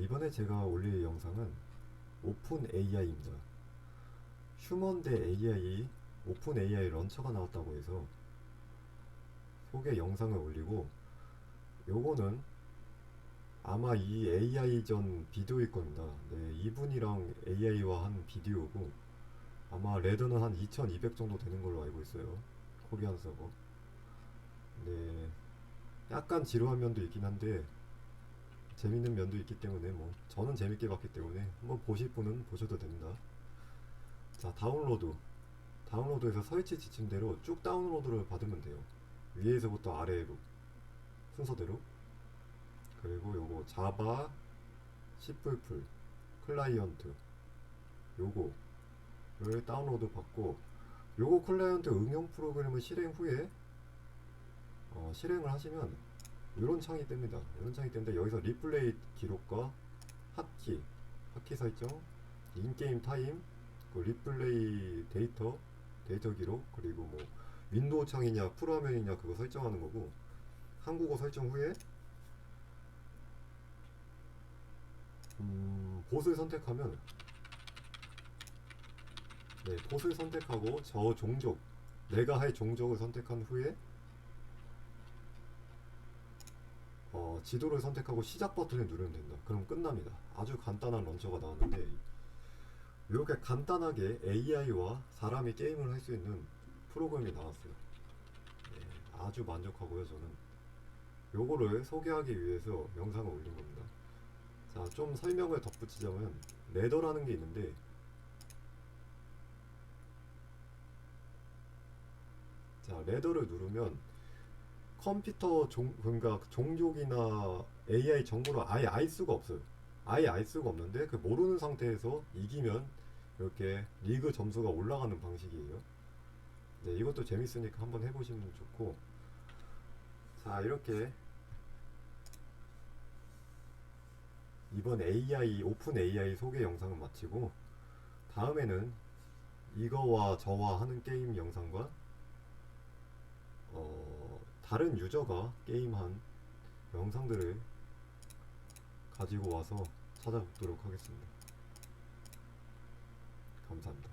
이번에 제가 올릴 영상은 오픈 AI입니다. 휴먼 대 AI, 오픈 AI 런처가 나왔다고 해서 소개 영상을 올리고 요거는 아마 이 AI 전 비디오일 겁니다. 네, 이분이랑 AI와 한 비디오고 아마 레더는 한 2200 정도 되는 걸로 알고 있어요. 코리안 서버. 네. 약간 지루한 면도 있긴 한데 재밌는 면도 있기 때문에 뭐 저는 재밌게 봤기 때문에 한번 보실 분은 보셔도 됩니다. 자 다운로드 다운로드에서 설치 지침대로 쭉 다운로드를 받으면 돼요. 위에서부터 아래로 순서대로 그리고 요거 자바 C++ 클라이언트 요거를 다운로드 받고 요거 클라이언트 응용 프로그램을 실행 후에 어, 실행을 하시면 이런 창이 뜹니다. 이런 창이 뜨는데 여기서 리플레이 기록과 핫키, 핫키 설정, 인게임 타임, 그 리플레이 데이터, 데이터 기록, 그리고 뭐 윈도우 창이냐 프로화면이냐 그거 설정하는 거고. 한국어 설정 후에 음, 봇을 선택하면 네, 봇을 선택하고 저 종족 내가 할 종족을 선택한 후에 어, 지도를 선택하고 시작 버튼을 누르면 된다. 그럼 끝납니다. 아주 간단한 런처가 나왔는데 이렇게 간단하게 AI와 사람이 게임을 할 수 있는 프로그램이 나왔어요. 네, 아주 만족하고요 저는. 요거를 소개하기 위해서 영상을 올린 겁니다. 자, 좀 설명을 덧붙이자면 레더라는 게 있는데 자, 레더를 누르면 컴퓨터 종, 그러니까 종족이나 AI 정보를 아예 알 수가 없어요. 아예 알 수가 없는데 그 모르는 상태에서 이기면 이렇게 리그 점수가 올라가는 방식이에요. 네, 이것도 재밌으니까 한번 해보시면 좋고. 자, 이렇게 이번 AI 오픈 AI 소개 영상은 마치고 다음에는 이거와 저와 하는 게임 영상과 어, 다른 유저가 게임한 영상들을 가지고 와서 찾아보도록 하겠습니다. 감사합니다.